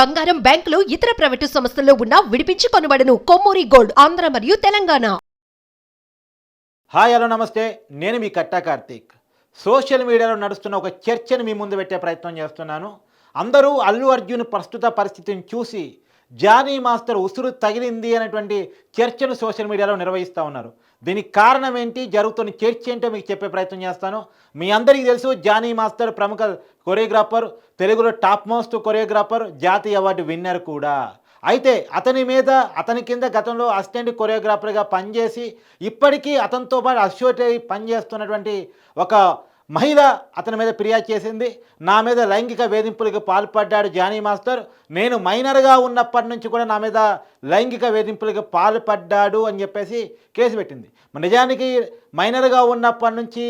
బంగారం బ్యాంకులు ఇతర ప్రైవేటు సంస్థల్లో ఉన్న విడిపించి కొనబడను. కొమ్మూరి గోల్డ్ ఆంధ్ర మరియు తెలంగాణ. హాయ్ హలో నమస్తే. నేను మీ కట్టా కార్తీక్. సోషల్ మీడియాలో నడుస్తున్న ఒక చర్చను మీ ముందు పెట్టే ప్రయత్నం చేస్తున్నాను. అందరూ అల్లు అర్జున్ ప్రస్తుత పరిస్థితిని చూసి జానీ మాస్టర్ ఉసురు తగిలింది అనేటువంటి చర్చను సోషల్ మీడియాలో నిర్వహిస్తూ ఉన్నారు. దీనికి కారణం ఏంటి? జరుగుతున్న చర్చ ఏంటో మీకు చెప్పే ప్రయత్నం చేస్తాను. మీ అందరికీ తెలుసు జానీ మాస్టర్ ప్రముఖ కొరియోగ్రాఫర్ తెలుగులో టాప్ మోస్ట్ కొరియోగ్రాఫర్ జాతీయ అవార్డు విన్నర్ కూడా. అయితే అతని మీద అతని కింద గతంలో అసిస్టెంట్ కొరియోగ్రాఫర్గా పనిచేసి ఇప్పటికీ అతనితో పాటు అసోసియేట్ అయి పనిచేస్తున్నటువంటి ఒక మహిళ అతని మీద ఫిర్యాదు చేసింది. నా మీద లైంగిక వేధింపులకు పాల్పడ్డాడు జానీ మాస్టర్. నేను మైనర్గా ఉన్నప్పటి నుంచి కూడా నా మీద లైంగిక వేధింపులకు పాల్పడ్డాడు అని చెప్పేసి కేసు పెట్టింది. నిజానికి మైనర్గా ఉన్నప్పటి నుంచి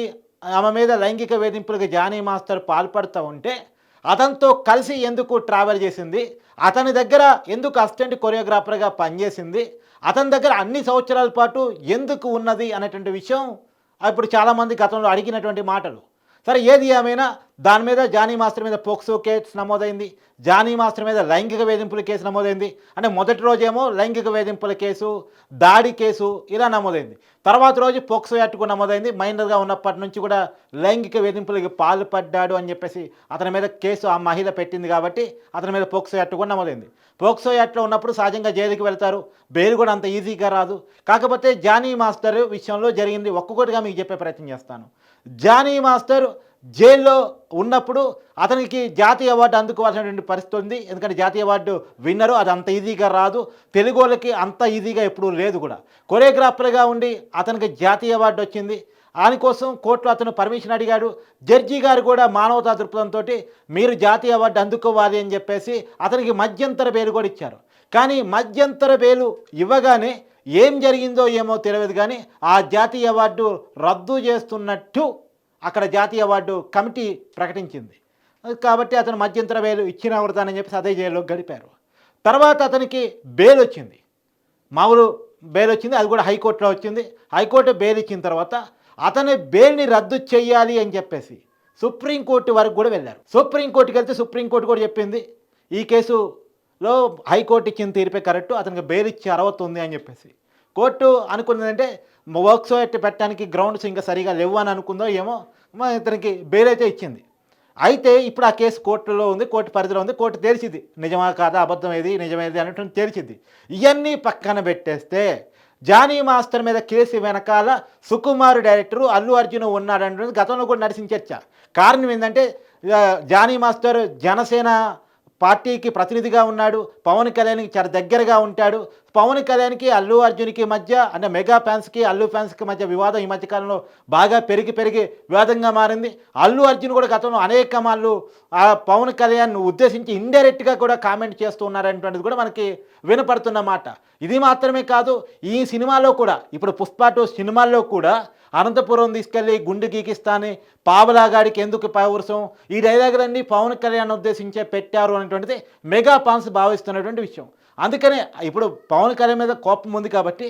ఆమె మీద లైంగిక వేధింపులకు జానీ మాస్టర్ పాల్పడుతూ ఉంటే అతనితో కలిసి ఎందుకు ట్రావెల్ చేసింది? అతని దగ్గర ఎందుకు అసిస్టెంట్ కొరియోగ్రాఫర్గా పనిచేసింది? అతని దగ్గర అన్ని సంవత్సరాల పాటు ఎందుకు ఉన్నది అనేటువంటి విషయం ఇప్పుడు చాలామంది గతంలో అడిగినటువంటి మాటలు. సరే ఏది ఏమైనా దాని మీద జానీ మాస్టర్ మీద పోక్సో కేసు నమోదైంది. జానీ మాస్టర్ మీద లైంగిక వేధింపుల కేసు నమోదైంది. అంటే మొదటి రోజేమో లైంగిక వేధింపుల కేసు దాడి కేసు ఇలా నమోదైంది. తర్వాత రోజు పోక్సో యాక్ట్కు నమోదైంది. మైనర్గా ఉన్నప్పటి నుంచి కూడా లైంగిక వేధింపులకి పాల్పడ్డాడు అని చెప్పేసి అతని మీద కేసు ఆ మహిళ పెట్టింది కాబట్టి అతని మీద పోక్సో యాక్ట్ కూడా నమోదైంది. పోక్సో యాక్ట్లో ఉన్నప్పుడు సహజంగా జైలుకి వెళ్తారు. బెయిల్ కూడా అంత ఈజీగా రాదు. కాకపోతే జానీ మాస్టర్ విషయంలో జరిగింది. ఒక్కొక్కటిగా మీకు చెప్పే ప్రయత్నం చేస్తాను. జానీ మాస్టర్ జైల్లో ఉన్నప్పుడు అతనికి జాతీయ అవార్డు అందుకోవాల్సినటువంటి పరిస్థితి ఉంది. ఎందుకంటే జాతీయ అవార్డు విన్నరు అది అంత ఈజీగా రాదు. తెలుగు వాళ్ళకి అంత ఈజీగా ఎప్పుడూ లేదు కూడా. కొరియోగ్రాఫర్గా ఉండి అతనికి జాతీయ అవార్డు వచ్చింది. దానికోసం కోర్టులో అతను పర్మిషన్ అడిగాడు. జడ్జి గారు కూడా మానవతా దృక్పథంతో మీరు జాతీయ అవార్డు అందుకోవాలి అని చెప్పేసి అతనికి మధ్యంతర బెయిల్ కూడా ఇచ్చారు. కానీ మధ్యంతర బెయిలు ఇవ్వగానే ఏం జరిగిందో ఏమో తెలియదు కానీ ఆ జాతీయ అవార్డు రద్దు చేస్తున్నట్టు అక్కడ జాతీయ అవార్డు కమిటీ ప్రకటించింది. కాబట్టి అతను మధ్యంతర బెయిల్ ఇచ్చిన కొడతానని చెప్పి అదే జైల్లో గడిపారు. తర్వాత అతనికి బెయిల్ వచ్చింది. మామూలు బెయిల్ వచ్చింది అది కూడా హైకోర్టులో వచ్చింది. హైకోర్టు బెయిల్ ఇచ్చిన తర్వాత అతని బెయిల్ని రద్దు చేయాలి అని చెప్పేసి సుప్రీంకోర్టు వరకు కూడా వెళ్ళారు. సుప్రీంకోర్టుకి వెళ్తే సుప్రీంకోర్టు కూడా చెప్పింది ఈ కేసులో హైకోర్టు ఇచ్చిన తీర్పే కరెక్ట్ అతనికి బెయిల్ ఇచ్చే అర్హత ఉంది అని చెప్పేసి. కోర్టు అనుకున్నదంటే వర్క్స్ పెట్టడానికి గ్రౌండ్స్ ఇంకా సరిగా లేవు అని అనుకుందో ఏమో మరి ఇతనికి బెయిల్ అయితే ఇచ్చింది. అయితే ఇప్పుడు ఆ కేసు కోర్టులో ఉంది కోర్టు పరిధిలో ఉంది కోర్టు తేల్చింది. నిజమా కాదా అబద్ధం ఏది నిజమేది అనేటువంటి తేల్చింది. ఇవన్నీ పక్కన పెట్టేస్తే జానీ మాస్టర్ మీద కేసు వెనకాల సుకుమార్ డైరెక్టరు అల్లు అర్జున్ ఉన్నాడనేది గతంలో కూడా నడిచిన చర్చ. కారణం ఏంటంటే జానీ మాస్టర్ జనసేన పార్టీకి ప్రతినిధిగా ఉన్నాడు పవన్ కళ్యాణ్కి చాలా దగ్గరగా ఉంటాడు పవన్ కళ్యాణ్కి అల్లు అర్జున్కి మధ్య అంటే మెగా ఫ్యాన్స్కి అల్లు ఫ్యాన్స్కి మధ్య వివాదం ఈ మధ్యకాలంలో బాగా పెరిగి పెరిగి వివాదంగా మారింది. అల్లు అర్జున్ కూడా గతంలో అనేక మార్లు ఆ పవన్ కళ్యాణ్ ఉద్దేశించి ఇండైరెక్ట్గా కూడా కామెంట్ చేస్తూ ఉన్నారనేటువంటిది కూడా మనకి వినపడుతున్న మాట. ఇది మాత్రమే కాదు ఈ సినిమాలో కూడా ఇప్పుడు పుష్ప టూ సినిమాల్లో కూడా అనంతపురం తీసుకెళ్ళి గుండు గీకిస్తాని పావలాగాడికి ఎందుకు పౌరుషం ఈ డైలాగులన్నీ పవన్ కళ్యాణ్ ఉద్దేశించే పెట్టారు అనేటువంటిది మెగా పాన్స్ భావిస్తున్నటువంటి విషయం. అందుకనే ఇప్పుడు పవన్ కళ్యాణ్ మీద కోపం ఉంది కాబట్టి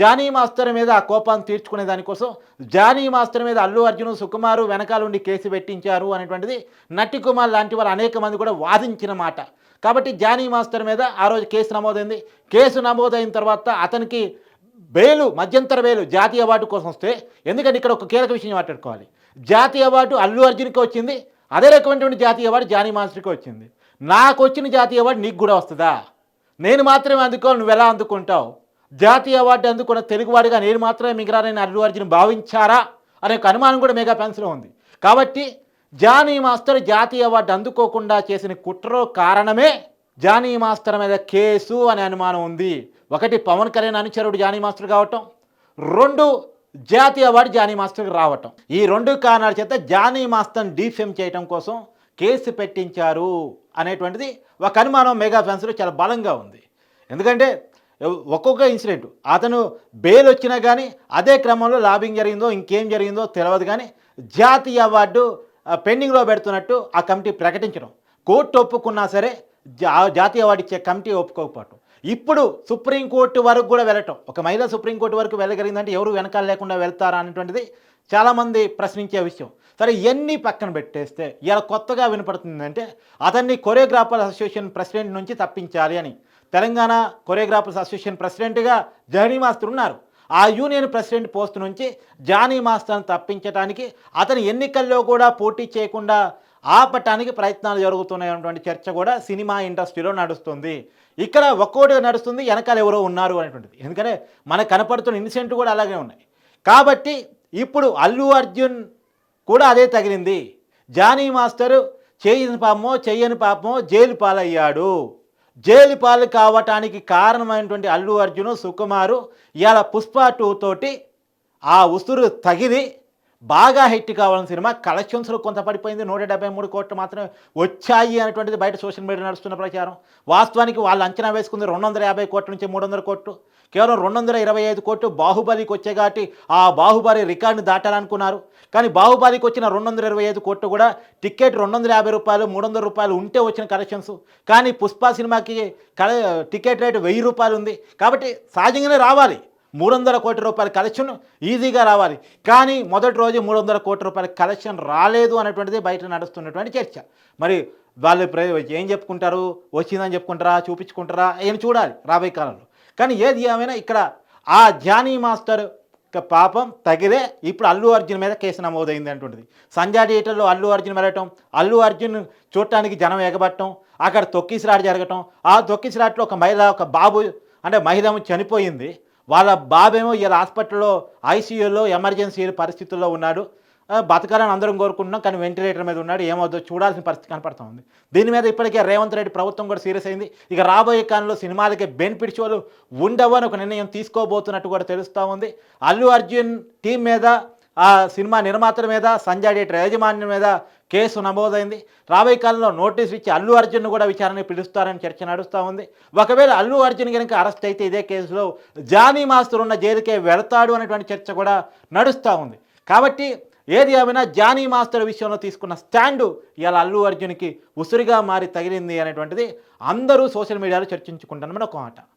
జానీ మాస్టర్ మీద ఆ కోపాన్ని తీర్చుకునే దానికోసం జానీ మాస్టర్ మీద అల్లు అర్జున్ సుకుమారు వెనకాల ఉండి కేసు పెట్టించారు అనేటువంటిది నటికుమార్ లాంటి వాళ్ళు అనేక మంది కూడా వాదించిన మాట. కాబట్టి జానీ మాస్టర్ మీద ఆ రోజు కేసు నమోదైంది. కేసు నమోదైన తర్వాత అతనికి బెయిలు మధ్యంతర బెయిలు జాతీయ అవార్డు కోసం వస్తే ఎందుకంటే ఇక్కడ ఒక కీలక విషయం మాట్లాడుకోవాలి. జాతీయ అవార్డు అల్లు అర్జున్కి వచ్చింది. అదే రకమైనటువంటి జాతీయ అవార్డు జానీ మాస్టర్కి వచ్చింది. నాకు వచ్చిన జాతీయ అవార్డు నీకు కూడా వస్తుందా? నేను మాత్రమే అందుకోవాలి నువ్వు ఎలా అందుకుంటావు? జాతీయ అవార్డు అందుకున్న తెలుగువాడిగా నేను మాత్రమే మిగిలానని అల్లు అర్జున్ భావించారా? అనే ఒక అనుమానం కూడా మెగా ఫ్యాన్స్లో ఉంది. కాబట్టి జానీ మాస్టర్ జాతీయ అవార్డు అందుకోకుండా చేసిన కుట్రో కారణమే జానీ మాస్టర్ మీద కేసు అనే అనుమానం ఉంది. ఒకటి పవన్ కళ్యాణ్ అనుచరుడు జానీ మాస్టర్ కావటం రెండు జాతీయ అవార్డు జానీ మాస్టర్కి రావటం. ఈ రెండు కారణాల చేత జానీ మాస్టర్ని డీఫేమ్ చేయటం కోసం కేసు పెట్టించారు అనేటువంటిది ఒక అనుమానం మెగా ఫ్యాన్స్లో చాలా బలంగా ఉంది. ఎందుకంటే ఒక్కొక్క ఇన్సిడెంట్ అతను బెయిల్ వచ్చినా కానీ అదే క్రమంలో లాబింగ్ జరిగిందో ఇంకేం జరిగిందో తెలియదు కానీ జాతీయ అవార్డు పెండింగ్లో పెడుతున్నట్టు ఆ కమిటీ ప్రకటించడం. కోర్టు ఒప్పుకున్నా సరే జా జాతీయ అవార్డు ఇచ్చే కమిటీ ఒప్పుకోకపోవటం. ఇప్పుడు సుప్రీంకోర్టు వరకు కూడా వెళ్ళటం. ఒక మహిళ సుప్రీంకోర్టు వరకు వెళ్ళగలిగిందంటే ఎవరు వెనకాల లేకుండా వెళ్తారా అనేటువంటిది చాలామంది ప్రశ్నించే విషయం. సరే ఎన్ని పక్కన పెట్టేస్తే ఇలా కొత్తగా వినపడుతుందంటే అతన్ని కొరియోగ్రాఫర్ అసోసియేషన్ ప్రెసిడెంట్ నుంచి తప్పించాలి అని. తెలంగాణ కొరియోగ్రాఫర్స్ అసోసియేషన్ ప్రెసిడెంట్గా జహనీ మాస్టర్ ఉన్నారు. ఆ యూనియన్ ప్రెసిడెంట్ పోస్ట్ నుంచి జానీ మాస్టర్ను తప్పించడానికి అతని ఎన్నికల్లో కూడా పోటీ చేయకుండా ఆపటానికి ప్రయత్నాలు జరుగుతున్నాయన్నటువంటి చర్చ కూడా సినిమా ఇండస్ట్రీలో నడుస్తుంది. ఇక్కడ ఒక్కోటి నడుస్తుంది వెనకాల ఎవరో ఉన్నారు అనేటువంటిది. ఎందుకంటే మనకు కనపడుతున్న ఇన్సిడెంట్ కూడా అలాగే ఉన్నాయి. కాబట్టి ఇప్పుడు అల్లు అర్జున్ కూడా అదే తగిలింది. జానీ మాస్టర్ చేయని పాపమో చేయని పాపమో జైలు పాలయ్యాడు. జైలు పాలు కావటానికి కారణమైనటువంటి అల్లు అర్జును సుకుమారు ఇవాళ పుష్ప టూ తోటి ఆ ఉసురు తగిలి బాగా హిట్ కావాలని సినిమా. కలెక్షన్స్లో కొంత పడిపోయింది. నూట డెబ్బై మూడు కోట్లు మాత్రమే వచ్చాయి అనేటువంటిది బయట సోషల్ మీడియా నడుస్తున్న ప్రచారం. వాస్తవానికి వాళ్ళు అంచనా వేసుకుంది రెండు వందల యాభై కోట్ల నుంచి మూడు వందల కోట్లు. కేవలం రెండు వందల ఇరవై ఐదు కోట్లు బాహుబలికి వచ్చే కాబట్టి ఆ బాహుబలి రికార్డుని దాటాలనుకున్నారు. కానీ బాహుబలికి వచ్చిన రెండు వందల ఇరవై ఐదు కోట్లు కూడా టికెట్ రెండు వందల యాభై రూపాయలు మూడు వందల రూపాయలు ఉంటే వచ్చిన కలెక్షన్స్. కానీ పుష్ప సినిమాకి కల టికెట్ రేటు వెయ్యి రూపాయలు ఉంది. కాబట్టి సహజంగానే రావాలి. మూడు వందల కోట్ల రూపాయల కలెక్షన్ ఈజీగా రావాలి. కానీ మొదటి రోజు మూడు వందల కోట్ల రూపాయల కలెక్షన్ రాలేదు అనేటువంటిది బయట నడుస్తున్నటువంటి చర్చ. మరి వాళ్ళు ఏం చెప్పుకుంటారు? వచ్చిందని చెప్పుకుంటారా? చూపించుకుంటారా? ఏం చూడాలి రాబోయే కాలంలో. కానీ ఏది ఏమైనా ఇక్కడ ఆ జానీ మాస్టర్ పాపం తగిలే ఇప్పుడు అల్లు అర్జున్ మీద కేసు నమోదైంది అంటుంటుంది. సంజా థియేటర్లో అల్లు అర్జున్ వెళ్ళటం అల్లు అర్జున్ చూడటానికి జనం ఎగబట్టడం అక్కడ తొక్కిసిరాట జరగటం ఆ తొక్కిసిరాట్లో ఒక మహిళ ఒక బాబు అంటే మహిళ చనిపోయింది. వాళ్ళ బాబేమో ఇలా హాస్పిటల్లో ఐసీయూలో ఎమర్జెన్సీ పరిస్థితుల్లో ఉన్నాడు. బతకాలని అందరం కోరుకుంటున్నాం కానీ వెంటిలేటర్ మీద ఉన్నాడు. ఏమవుతుందో చూడాల్సిన పరిస్థితి కనపడుతూ ఉంది. దీని మీద ఇప్పటికే రేవంత్ రెడ్డి ప్రభుత్వం కూడా సీరియస్ అయింది. ఇక రాబోయే కాలంలో సినిమాలకి బెనిఫిట్స్ వాళ్ళు ఉండవు అని ఒక నిర్ణయం తీసుకోబోతున్నట్టు కూడా తెలుస్తూ ఉంది. అల్లు అర్జున్ టీం మీద ఆ సినిమా నిర్మాతల మీద సంజయ్ డేటర్ యాజమాన్యం మీద కేసు నమోదైంది. రాబోయే కాలంలో నోటీస్ ఇచ్చి అల్లు అర్జున్ కూడా విచారణ పిలుస్తారని చర్చ నడుస్తూ ఉంది. ఒకవేళ అల్లు అర్జున్ కనుక అరెస్ట్ అయితే ఇదే కేసులో జానీ మాస్టర్ ఉన్న జైలుకే వెళతాడు అనేటువంటి చర్చ కూడా నడుస్తూ ఉంది. కాబట్టి ఏది ఏమైనా జానీ మాస్టర్ విషయంలో తీసుకున్న స్టాండు ఇవాళ అల్లు అర్జున్కి ఉసురుగా మారి తగిలింది అనేటువంటిది అందరూ సోషల్ మీడియాలో చర్చించుకుంటున్నామని ఒక మాట.